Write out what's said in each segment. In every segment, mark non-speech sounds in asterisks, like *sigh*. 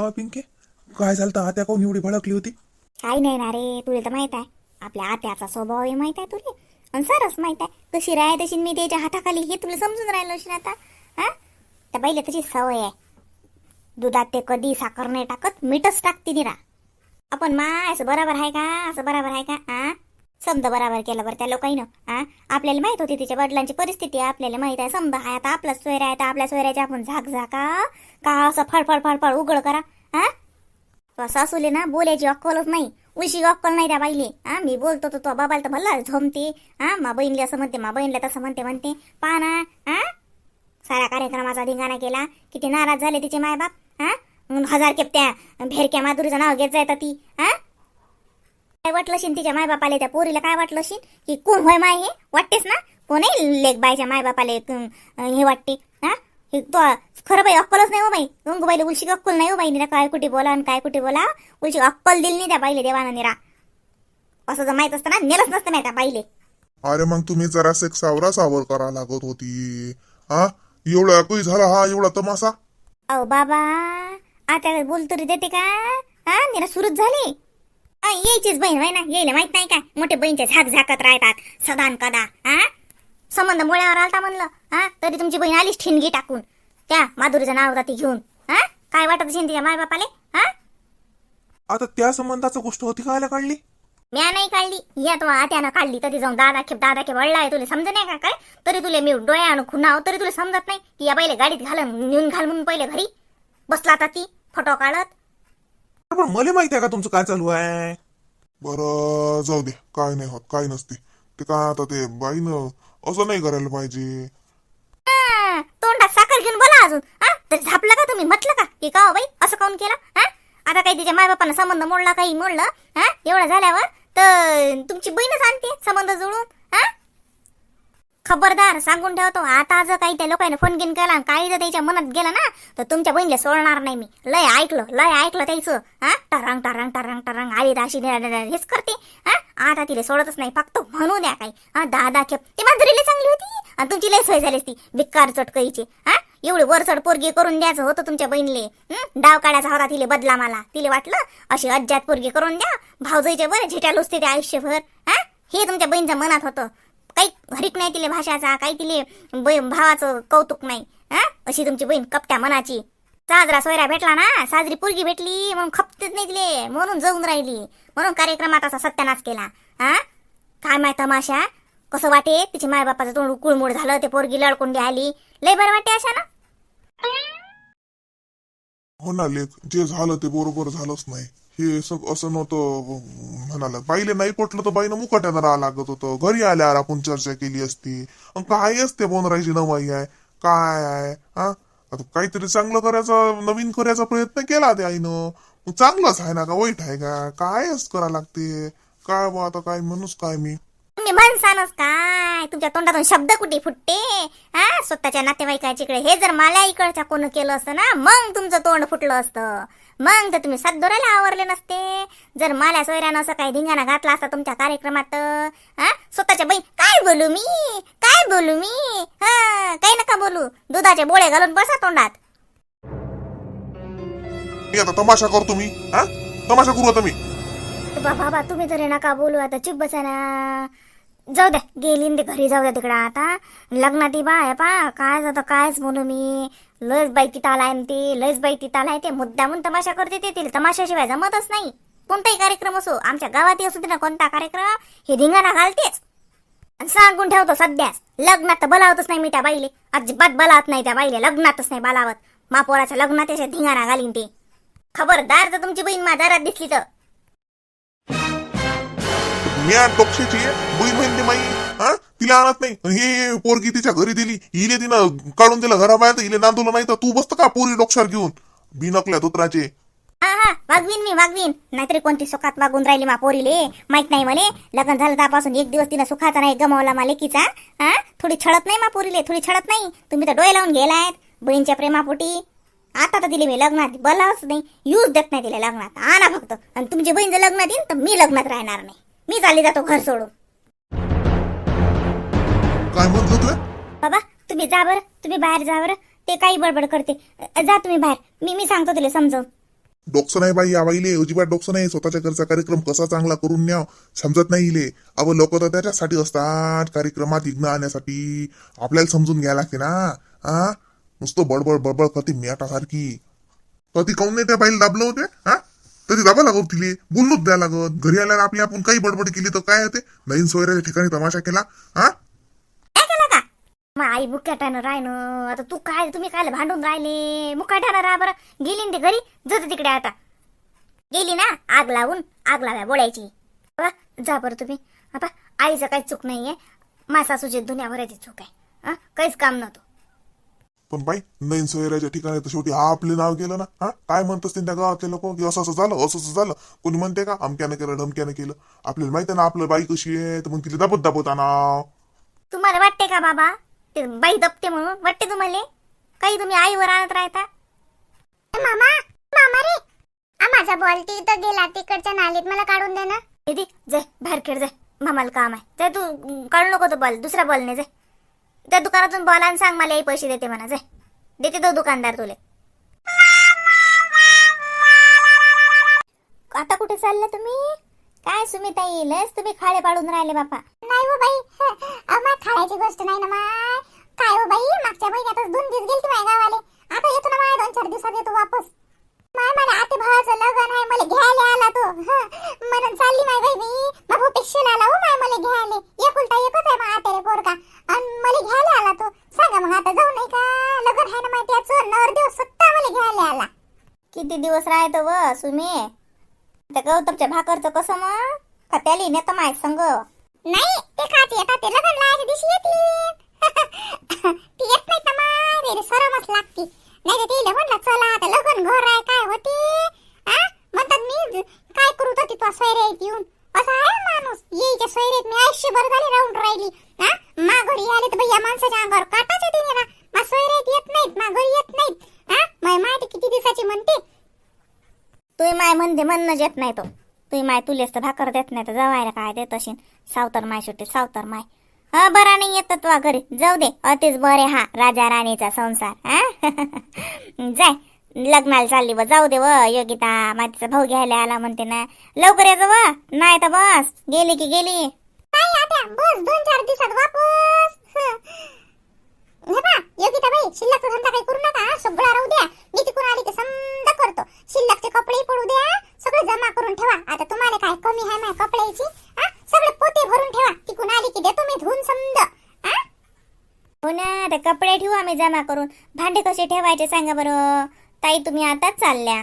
का हो पिंके? काय झालं तर आत्या काऊन एवढी भडकली होती? काही नाही ना रे तुला तर माहीत आहे. आपल्या आत्याचा स्वभाव आहे माहीत आहे तुला. आणि सरच माहीत आहे. कशी राय तशी मी त्याच्या हाताखाली हे तुला समजून राहिलो अशी आता. हा? तर पहिले तशी सवय आहे. दुधात ते कधी साखर नाही टाकत मीठच टाकते निरा आपण माय असं बरोबर आहे का? असं बरोबर आहे का? आ? समजा बरोबर केलं बरं त्या लोकांनं. आ? आपल्याला माहीत होती तिच्या वडिलांची परिस्थिती. आपल्याला माहीत आहे समजा आहे आता आपला सोयरा आहे तर आपल्या सोयऱ्याच्या आपण झाक झाका का असं फळफळ फळफळ उघड करा? हा सासूले ना बोलायची अक्कलच नाही. उशी अक्कल नाही त्या बाईले. हा मी बोलतो तो तो बाबाला तर भल्ला झोमते. हा मा बहिणीला असं म्हणते मा बहिणीला तसं म्हणते म्हणते. पहा ना हा साऱ्या कार्यक्रमाचा धिंगाणा केला. किती नाराज झाले तिचे मायबाप. हा हजार केपत्या भेरक्या माधुरीचं नाव घेत जायचं ती. हा काय वाटलं शिन तिच्या मायबापाले? त्या पोरीला काय वाटलं शिन की कोण होय माय हे? वाटतेस ना? कोणी लेख बायच्या मायबापाले हे वाटते. हा? तो खरं बाई अक्कलच नाही हो बाई. गंगूबाईला उलशी अक्कल नाही हो बाई. निरा काय कुठे बोला आणि काय कुठे बोला उलशी अक्कल दिली नाही त्या बाईले देवानं निरा. असं जर माहीत असतं ना नेलंच नसतं नाही त्या बाईले. अरे मग तुम्ही जरासे एक सावरा सावर करा लागत होती. हा? एवढा काही झाला हा एवढा तमासा? अहो बाबा आता बोल तरी देते का? हा निरा सुरूच झाली. यायचीच बहीण होय ना? यायला माहीत नाही काय मोठे बहीणचे झाक झाकत राहतात. सदान कदा. हा संबंध मुळ्यावर आलता म्हणलं. हा तरी तुमची बहीण आलीच ठिणगी टाकून. त्या माधुरीचं नाव होता ती घेऊन. हा काय वाटत असेल तिच्या मायबापाले? हा आता त्या संबंधाचं गोष्ट होती का काढली? म्या नाही काढली. या तो आत्यानं काढली. तरी जाऊन दादा खेप दादा खेप वळलाय तुला. समज नाही का काय? तरी तुला मी डोळ्यानं खुनाव तरी तुला समजत नाही. की या बाईला गाडीत घालून नेऊन घाल म्हणून पहिले घरी. बसला आता ती. फोटो काढत. पण मला माहिती आहे का तुमचं काय चालू आहे? बरं जाऊ दे. काय नाही होत काय नसते. ते काय आता ते बाईनं असं नाही करायला पाहिजे. हा, तोंडात साखर घेऊन बोला अजून हा? तर झापलं का तुम्ही? म्हटलं का? की का हो बाई? असं काऊन केलं हा? आता काही तिच्या मायबापानं संबंध मोडला काही मोडलं हा? एवढं झाल्यावर तर तुमची बहीणच आणते संबंध जुळून. खबरदार सांगून ठेवतो. आता जर काही त्या लोकांनी फोन गिन केला आणि काही जर त्याच्या मनात गेलं ना तर तुमच्या बहिणीला सोडणार नाही मी. लय ऐकलं लय ऐकलं त्याचं. हा? टरंग टरंग टरंग टरंग. आली तर अशी हेच करते. हा? आता तिला सोडतच नाही. फक्त म्हणू द्या काही. हा? दहा दहा खेप. ती माधुरीला चांगली होती. आणि तुमची लय सोय झाली असती. भिक्कार चटकईची. हा? एवढी वरचड पोरगी करून द्यायचं होतं तुमच्या बहिणीले. डाव काढायचा होता तिले बदला मला. तिले वाटलं अशी अज्जात पोरगी करून द्या. भाऊजाईच्या बरं झिट्या लुसते ते आयुष्यभर. हा? हे तुमच्या बहिणीच्या मनात होतं. काही हरिक नाही तिले भाषाचा काही तिले भावाचं कौतुक नाही हा? अशी तुमची बहीण कपट्या मनाची. साजरा सोयरा भेटला ना साजरी पोरगी भेटली म्हणून खपतच नाही तिले म्हणून जाऊन राहिली म्हणून कार्यक्रमात असा सत्यानाश केला हा? काय माय तमाशा? कसं वाटे? तिची मायबापाचं तोंड कुळमुळ झालं ते पोरगी लडकोंडी आली. लय बरं वाटे अशा ना? हो ना लेख जे झालं ते बरोबर झालंच नाही. हे सग असं नव्हतं म्हणाला. बाईले नाही पटलं तर बाईनं मुकाट्यानं राहा लागत होतं. घरी आल्यावर आपण चर्चा केली असती. अन काय असते बोनरायची नवाई आहे काय आहे हा? आता काहीतरी चांगलं करायचा नवीन करायचा प्रयत्न केला त्या आईनं. मग चांगलंच आहे ना का? वाईट आहे का? कायच करा लागते. काय बा आता काय म्हणूच काय मी? तुम्ही म्हणसानच काय? तुमच्या तोंडातून शब्द कुठे फुटते? हा? स्वतःच्या नातेवाईकाच्याकडे हे जर मला इकडच्या कोण केलं असतं ना मग तुमचं तोंड फुटलं असतं. मग तर तुम्ही सद्दोराला आवरले नसते. जर मला सोयऱ्यानं असं काही धिंगाणा घातला असता तुमच्या कार्यक्रमात हा? स्वतःच्या बाई काय बोलू मी? काय बोलू मी? हा काही नका बोलू. दुधाचे बोळे घालून बसा तोंडात. मी आता तमाशा करतो मी हा? तमाशा करू आता मी. बाबा तुम्ही तरी नका बोलू आता चुप बसा ना. जाऊ द्या गेली ते घरी जाऊ द्या तिकडं आता. लग्नात ती बाय पा काय जातं कायच बोलू मी. लस बाई तिथं आलाय न ते लयच बाई तिथं आलाय ते. मुद्दामून तमाशा करते ते तिला. तमाशाशिवाय जमतच नाही. कोणताही कार्यक्रम असो आमच्या गावातही असू दे ना कोणता कार्यक्रम हे धिंगाणा घालतेच. आणि सांगून ठेवतो सध्याच. लग्नात तर बोलावतच नाही मी त्या बाईले. अजिबात बलावत नाही त्या बाईले. लग्नातच नाही बलावत. मापोराच्या लग्नात त्याच्या धिंगाणा घालीन ते. खबरदार जर तुमची बहीण माझ्या दिसली तर. मी आज बहीण बहीण ती माई. हा? तिला आणत नाही. हे पोरगी तिच्या घरी दिली. हिले तिनं काढून दिलं घराबाहेर. तर हिले नांदवलं नाही तर तू बसत का पोरी डोक्षार घेऊन? बिनकल्या दुत्राचे. हा हा. वागवीन मी वागवीन. नाहीतरी कोणती सुखात वागून राहिली मा पोरीले? माहीत नाही मले. लग्न झालं त्यापासून एक दिवस तिनं सुखाचा नाही गमावला मा लेकीचा. हा? थोडी छळत नाही मा पोरीले. थोडी छळत नाही. तुम्ही तर डोळे लावून गेलायत. बहीणच्या प्रेमापोटी. आता तर दिले मी लग्नात. बलाच नाही. यूज देत नाही तिला लग्नात. आणा फक्त. आणि तुमची बहीण जर लग्नात येईल तर मी लग्नात राहणार नाही. मी चालली जातो घर सोडून. काय म्हणलं तुला बाबा तुम्ही जा बरं तुम्ही बाहेर जा बरं. ते काही बडबड करते. अ, जा तुम्ही बाहेर. मी मी सांगतो तिला समजव डोकसं नाही बाई या बाईले अजिबात डोकसं नाही. स्वतःच्या घरचा कार्यक्रम कसा चांगला करून न्याव समजत नाही इले. अव लोक तर त्याच्यासाठी असतात. कार्यक्रमात विघ्न आणण्यासाठी. आपल्याला समजून घ्यायला लागते ना. हा नुसतं बडबड बडबड करते मेटासारखी तर ती काऊन नाही त्या बाईला दाबलं होते? हा तरी दाबा लागत तिले. बोललोच द्या लागत. घरी आल्यावर आपली आपण काही बडबड केली तर काय होते नवीन सोयऱ्याच्या ठिकाणी तमाशा केला. हा? काय केलं का? मग आई मुक्याटानं राहिनं. आता तू काय तुम्ही काय भांडून राहिले? मुक्याटानं राहा बरं. गेली ना ती घरी? जाते तिकडे आता. गेली ना? आग लावून आग लाव्या बोलायची जा बरं तुम्ही. आता आईचं काही चूक नाहीये. माझा सासूची दुनिया भरायची चूक आहे. हं? काहीच काम नव्हतं. पण बाई नवीन सोयऱ्याच्या ठिकाणी तर शेवटी हा आपले नाव गेलं ना? हा? काय म्हणत असतील त्या गावातले लोक? की असं असं झालं असं असं झालं. कोणी म्हणते का अमक्यानं केलं ढमक्यानं केलं? आपल्याला माहिती ना आपलं बाई कशी आहे तर मग तिला दाबत दाबत नाव तुम्हाला वाटते का बाबा? ते बाई दपते म्हणून. वाटते तुम्हाला? काही तुम्ही आईवर आणत राहता? मामा! मामा रे! माझा बॉल तिथं गेला तिकडच्या नालीत. मला काढून दे ना. दीदी जाय बाहेर खेळ जाय. मामाला काम आहे. जाय तू काढू नको तो बॉल. दुसरा बॉल नाही जाय. त्या दुकानातून बोला आणि सांग मला पैसे देते म्हणा जाय देते तो दुकानदार तुले. आता कुठे चालले तुम्ही? काय सुमिता येईलच तुम्ही खाडे पाडून राहिले बापा. नाही हो बाई *laughs* अमा खाण्याची गोष्ट नाही ना माय. काय हो बाई मागच्या महिन्यातच दोन दिवस गेलती माझ्या गावाले. आता येतो ना माय दोन चार दिवसात येतो वापस. माय मला आते भावाचं लग्न आहे मला घ्यायला आला तो. हं. म्हणून चालली माय बाई मी बाबू पेक्षेला आला हो माय मला घ्यायला. एकुलता एकच आहे मग आते आतेरे पोरका आणि मला घ्यायला आला तो. सांगा मग आता जाऊ नाही का? लग्न आहे ना माय त्याचं? नवरदेव सत्ता मला घ्यायला आला. किती दिवस राहतो व सुमे? त्या गौतमच्या भाकरचं कसं मग? का त्याली नेतं माय संग? नाही ते खात येतात ते लग्न लावायच्या दिवशी येतील. *laughs* ती येत नाही तर माय रे सरमच लागती. नाही तर तिला म्हणलं चला आता लग्न घर आहे काय होते? आ? म्हणतात मी काय करू तर तिथं सोयऱ्यात येऊन? असं आहे माणूस. येईच्या सोयऱ्यात मी आयुष्यभर झाली राहून राहिली. हा मा घरी आले तर भैया माणसाच्या अंगावर काटाच येते ना. मा सोयऱ्यात येत नाहीत मा घरी येत नाहीत. हा माय माहिती किती दिवसाची म्हणते. तुई माय म्हणते म्हणणं येत नाही तो. तुही माय तुलेच तर भाकर देत नाही तर जवायला काय देत असेल सावतर माय सुट्टी सावतर माय. हा बरा नाही येत तुझ्या घरी. जाऊ दे. अतिच बरे हा राजा राणीचा संसार हा? *laughs* जाय लग्नाला चालली व जाऊ दे व योगिता मातीचा भाऊ घ्यायला आला म्हणते ना. लवकर यायचं व. नाही तर बस. गेली की गेली. बस दोन चार दिवसात वापस. योगिता बाई शिल्लकचा धंदा काही करू नका सगळा राहू द्या मी तिकडून आली की समजा करतो शिल्लकचे कपडे पडू द्या सगळे जमा करून ठेवा आता तुम्हाला काय कमी आहे माझ्या कपड्याची हा सगळे पोते भरून ठेवा तिकडून आली की देतो मी धुवून समजा हा हो ना ते कपडे जमा करून भांडे कसे ठेवायचे सांगा बरं. ताई तुम्ही आताच चालल्या.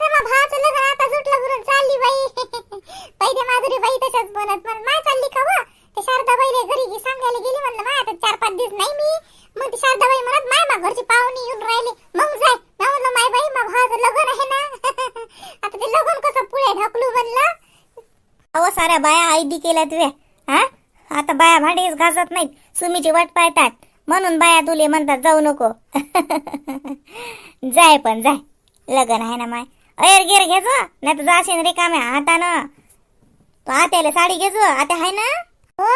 भावाचं लग्न आता सुटलं करून चालली बाई. *laughs* पहिले माधुरी बाई तशाच बोलत. पण माय चालली का व? ते शारदाबाईले घरी सांगायला गेली म्हणलं माय आता चार पाच दिवस नाही मी. मग ती शारदाबाई म्हणत माय मा घरची पाहुणी येऊन राहिली. मग जाय म्हणलं माय बाई मा भावाचं लग्न आहे ना. *laughs* आता ते लग्न कसं पुढे ढकलू म्हणलं. अहो साऱ्या बाया आयदी केल्या तुझ्या हा? आता बाया भांडीच घासत नाहीत. सुमीची वाट पाहतात. म्हणून बाया तुले म्हणतात जाऊ नको. *laughs* जाय पण जाय. लगन आहे ना माय. अयर गेर घेज नाही तर जाशील रिकाम्या हातानं. तो आत्याला साडी घेजो आता हाय ना? हो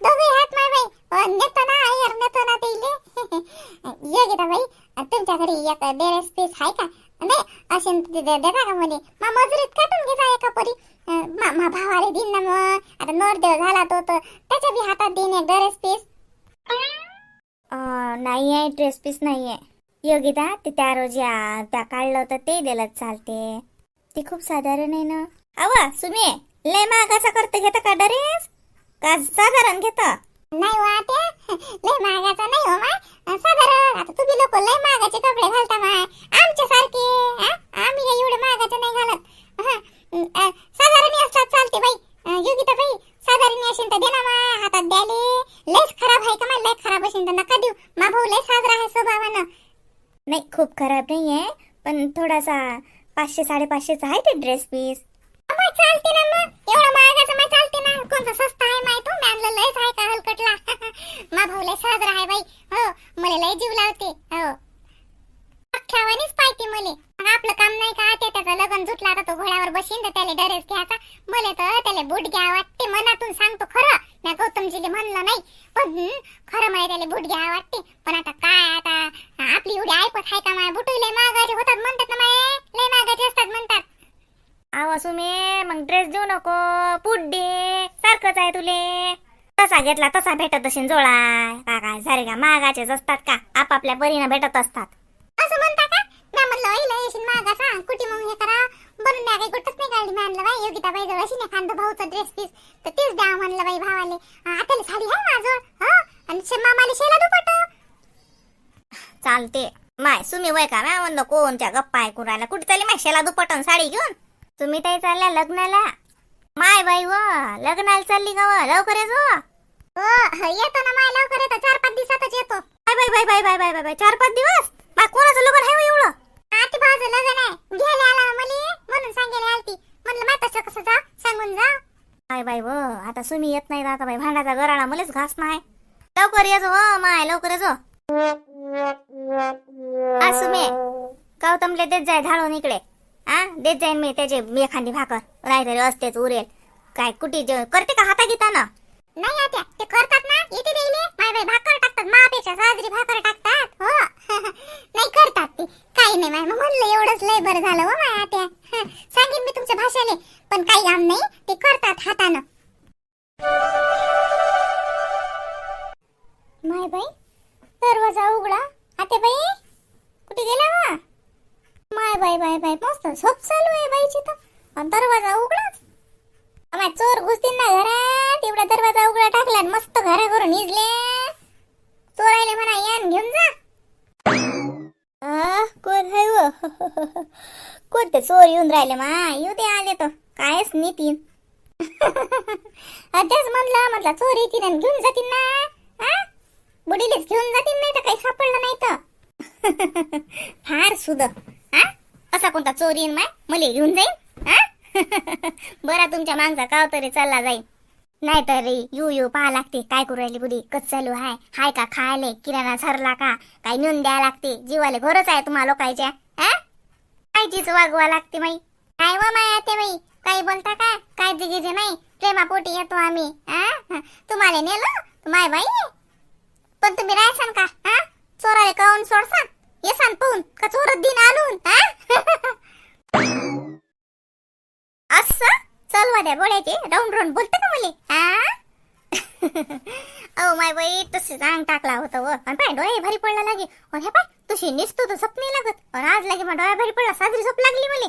दोघे हात माय बाई. नेतो ना अयर नेतो ना ते *laughs* ये गेता बाई. तुमच्या घरी एक डेरेस पीस हाय का? नाही असेल तर देता का म्हणे मा मजुरीत काटून घेता एका परी. मा मा भावाले दिन ना मग आता नोरदेव झाला तो तर त्याच्या बी हातात देईन एक ड्रेस पीस. नाही आहे ड्रेस पीस नाही आहे योगिता ते त्या रोजी आ, त्या काढलं होतं ते दिलं चालते. ते खूप साधारण आहे ना. अव सुमे लय महागाचा करते घेता का ड्रेस का साधारण घेता? नाही वाटे लय महागाचा नाही हो माय हो, साधारण. आता तुम्ही लोक लय महागाचे कपडे घालता माय आमच्या सारखे आम्ही काही एवढे महागाचे नाही घालत हा, अं, साधारण असतात चालते बाई अं, योगिता बाई साधारण असेल तर दे ना माय हातात द्याले लयच खराब आहे का माय लय खराब असेल तर नका देऊ मा भाऊ लय साजरा आहे स्वभावानं नाही खूप खराब नाही आहे पण थोडासा पाचशे साडेपाचशेचा आहे ते ड्रेस पीस चालते ना मग एवढा महागाचा माय चालते ना कोणता स्वस्त आहे माय तो मॅनला लयच आहे का हलकटला मा भाऊ लय साजरा आहे बाई हो मला लय जीव लावते हो अख्ख्यावानीच पाहिजे मले मग आपलं काम नाही का ते त्याचं लग्न जुटला आता तो घोड्यावर बसीन तर त्याला ड्रेस घ्यायचा मला तर त्याला बूट घ्या वाटते मनातून सांगतो खरं मी गौतमजीले म्हणलं नाही पण हं, खरं मला त्याला बूट घ्या वाटते पण आता काय आता आपली एवढी ऐपत आहे का माय बुट लय मागाचे होतात म्हणतात ना माय लय मागाचे असतात व सुमे मग ड्रेस देऊ नको पुट सारखंच आहे तुले? तसा घेतला तसा भेटत असेल जोळा का काय सारे का मागाचेच असतात का आपापल्या परीनं भेटत असतात. असं म्हणता का? मी म्हणलं ओईला येशील मागा सांग कुठे मग हे करा? बनून द्या काही कुठंच नाही काढली मी आणलं बाई योगिता बाई जवळ अशी नाही भाऊचा ड्रेस पीस तर तेच द्या म्हणलं बाई भावाले. आताला साडी आहे माझं हा? आणि शे- मामाला शेला दुपट चालते. माय सुमी वय का मॅ म्हणलं कोणत्या गप्पा ऐकून राहिला कुठे चालली माय शेला दुपटन साडी घेऊन. तुम्ही ताई चालल्या लग्नाला. बाई व लग्नाला चालली का व. लवकर येतो येतो ना माय लवकर येतो. चार पाच दिवसातच येतो. Bye bye bye bye bye bye bye bye. चार पाच दिवस? बा कोणाचं लग्न आहे हो एवढं? आती भाऊचं लग्न आहे घ्यायला आला मले म्हणून सांगायला आलती. म्हणलं मा तसं कसं जा सांगून जा बाय बाय व. आता सुमी येत नाही आता बाई. भांडाचा गराळा मलेच घास नाही. लवकर येतो व माय लवकर येतो असू मे गौतमले देत जाय धाडून इकडे. आ देत जाईन मी त्याचे एखादी भाकर. काहीतरी असतेच उरेल. काय कुठे जे- करते का हाता घेताना नाही आता ते करतात ना येते देईले माय बाई भाकर टाकतात मापेक्षा साजरी भाकर टाकतात. हो. *laughs* नाही करतात ते. काही नाही माय मग म्हणलं एवढंच लय बरं झालं हो माय आत्या. हं, सांगेन मी तुमच्या भाषेले पण काही काम नाही ते करतात हातानं. माय बाई दरवाजा उघडा. आते बाई कुठे गेला वा? माय बाई बाय बाय मस्त झोप चालू आहे बाईची तर. आणि दरवाजा उघडा. आम्हा चोर घुसतील ना घरात. एवढा दरवाजा उघडा टाकला आणि मस्त घरा करून निजले. चोरायले म्हणा यान घेऊन जा. आ, कोण हाय व? *laughs* कोणते चोर येऊन राहिले मा? येऊ दे आले तर. कायच नितीन *laughs* तेच म्हणला म्हटलं चोर येतील आणि घेऊन जातील ना. हा बुडीलेच घेऊन जातील नाही तर काही सापडलं नाही तर. *laughs* फार सुद. हा असा कोणता चोर येईन माय? मले घेऊन जाईन. *laughs* बरा तुमच्या मागचा काव तरी चालला जाईल नाही तर रे यू यू पाहा लागते काय करू राहिली बुधी कच चालू हाय? हाय का खायले? किराणा सरला का? काय नेऊन द्यावं लागते. जीवाले घरच आहे तुम्हाला लोकायच्या हा? कायचीच वागवा लागते माई काय व माय आते बाई? काही बोलता का? काय दिगीचे नाही. प्रेमापोटी येतो आम्ही. तुम्हाला नेलो? माय बाई? पण तुम्ही राहसान का? हा? चोराले काऊन सोडसान? येसान पाहून. का चोरत दिन आणून? हा? चल वाड्या राऊंड राऊंड बोलत का मले हा अहो माय बाई तसे रांग टाकला होता व. आणि पाय डोळे भारी पडला लागे. हे पाय तुझी निसतो तर झोप नाही लागत. आणि आज लागे मग डोळा भारी पडला साजरी झोप लागली मले.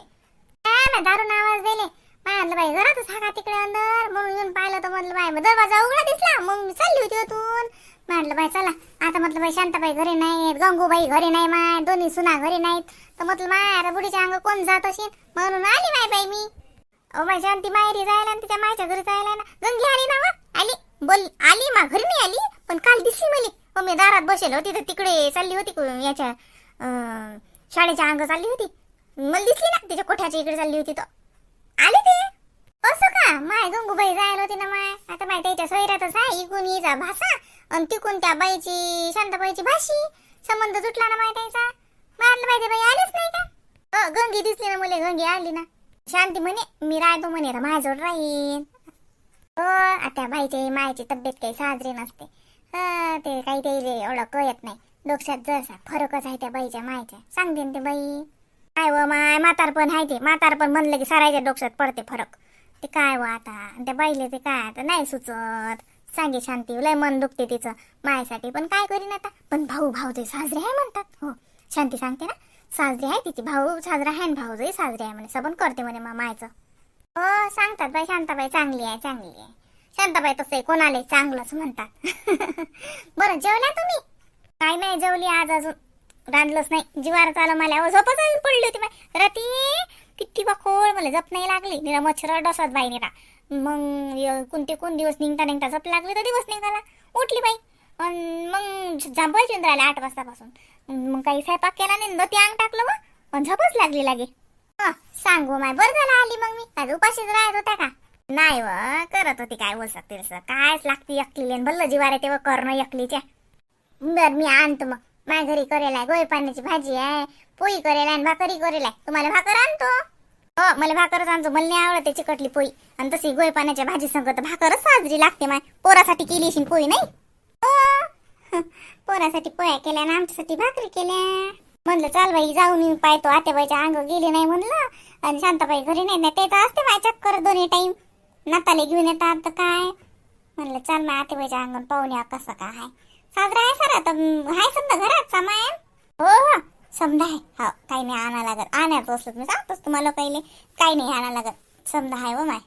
काय ना दारून आवाज दिले. म्हणलं बाई जरा तू सांगा तिकडे अंदर. म्हणून येऊन पाहिलं तर म्हटलं बाय मग दरवाजा उघडा दिसला. मग मी चालली होती ओतून म्हटलं बाई चला. आता म्हटलं बाई शांताबाई घरी नाहीत गंगूबाई घरी नाही माय दोन्ही सुना घरी नाहीत. तर म्हटलं माय आता बुडीच्या अंग कोण जात असेल? म्हणून आली माय बाई मी. अहो माझ्या शांती माहेरी जायला आणि तिच्या माझ्या घरी जायला ना. गंगी आली ना वा आली. बोल आली मा घरी नाही आली पण काल दिसली मला. मग मी दारात बसेल होती तर तिकडे चालली होती याच्या अं, शाळेच्या अंग चालली होती. मला दिसली ना तिच्या कोठ्याच्या इकडे चालली होती तर आली ते? असं का? माय गंगूबाई जायला होती ना माय. आता माय त्याच्या सोयऱ्यातच आहे इकून येजा भाषा आणि तिकून त्या बाईची शांताबाईची भाषी संबंध तुटला ना माय त्याचा. मारलं पाहिजे बाई आलीच नाही का? अ, गंगी दिसली ना मुले गंगी आली ना. शांती म्हणे मी राहतो म्हणे रा माझ्याजवळ राहीन. हो आता बाईची मायची तब्येत काही साजरी नसते. ते काही ते एवढं कळत नाही. डोक्यात जसा फरकच आहे त्या बाईच्या मायच्या सांगते ते बाई. काय व माय म्हातारपण आहे ते. म्हातारपण म्हणलं की सारायच्या डोक्यात पडते फरक. ते काय व आता? त्या बाईले ते काय आता नाही सुचत. सांगे शांती लय मन दुखते तिचं. मायासाठी पण काय करीन आता? पण भाऊ भाऊ ते साजरे आहे म्हणतात. हो शांती सांगते ना. साजरी आहे तिची. भाऊ साजरा आहे ना भाऊ साजरी आहे म्हणे. सबन करते म्हणे मामायचं हो सांगतात बाई शांताबाई चांगली आहे चांगली आहे. शांताबाई तसे कोणाला चांगलंच म्हणतात. *laughs* बरं जेवल्या तुम्ही? काय नाही जेवली आज अजून. रांधलंच नाही. जीवार चालू मला. झोपच अजून पडली होती बाई. रात्री किती बखोळ मला जप नाही लागली. निरा मच्छर डसत बाई निरा. मग य- कोणते कोण दिवस निघता निघता जप लागली तर दिवस निघाला. उठली बाई. अन मग जांभळची राहिले आठ वाजतापासून. मग काही स्वयंपाक केला नाही न ते अंग टाकलं व पण झोपच लागली लागे. सांगू माय बरं झालं आली मग मी. आज उपाशीच राहत होत्या का? नाही व करत होती काय बोल सकते कायच लागते एकलीले भल्ल जिवारे तेव्हा करणं एकलीच्या बर मी आणतो मग. माझ्या घरी करेल आहे गोळी पाण्याची भाजी आहे पोळी करेल आहे भाकरी करेल आहे. तुम्हाला भाकर आणतो. हो मला भाकरच आणतो. मला नाही आवडते चिकटली पोळी. आणि तशी गोळी पाण्याच्या भाजी संगत भाकरच साजरी लागते माय. पोरासाठी केली पोळी नाही? *laughs* पोरासाठी पोळ्या केल्या आणि आमच्यासाठी भाकरी केल्या. म्हणलं चाल बाई जाऊन येऊन पाहतो आत्याबाईच्या अंग गेली नाही म्हणलं. आणि शांताबाई घरी नाही ते तर असते बाय चक्कर दोन्ही टाईम नाताले घेऊन येतात तर काय? म्हणलं चाल मग आत्याबाईच्या अंगण पाहून या कसं काय आहे. साजरा आहे सर आता आहे समजा घरात सामान हो हो समजा आहे. हो काही नाही आणा लागत आणायचं असलं मी. सांगतोच तुम्हाला पहिले. काही नाही आणा लागत समजा आहे हो माय.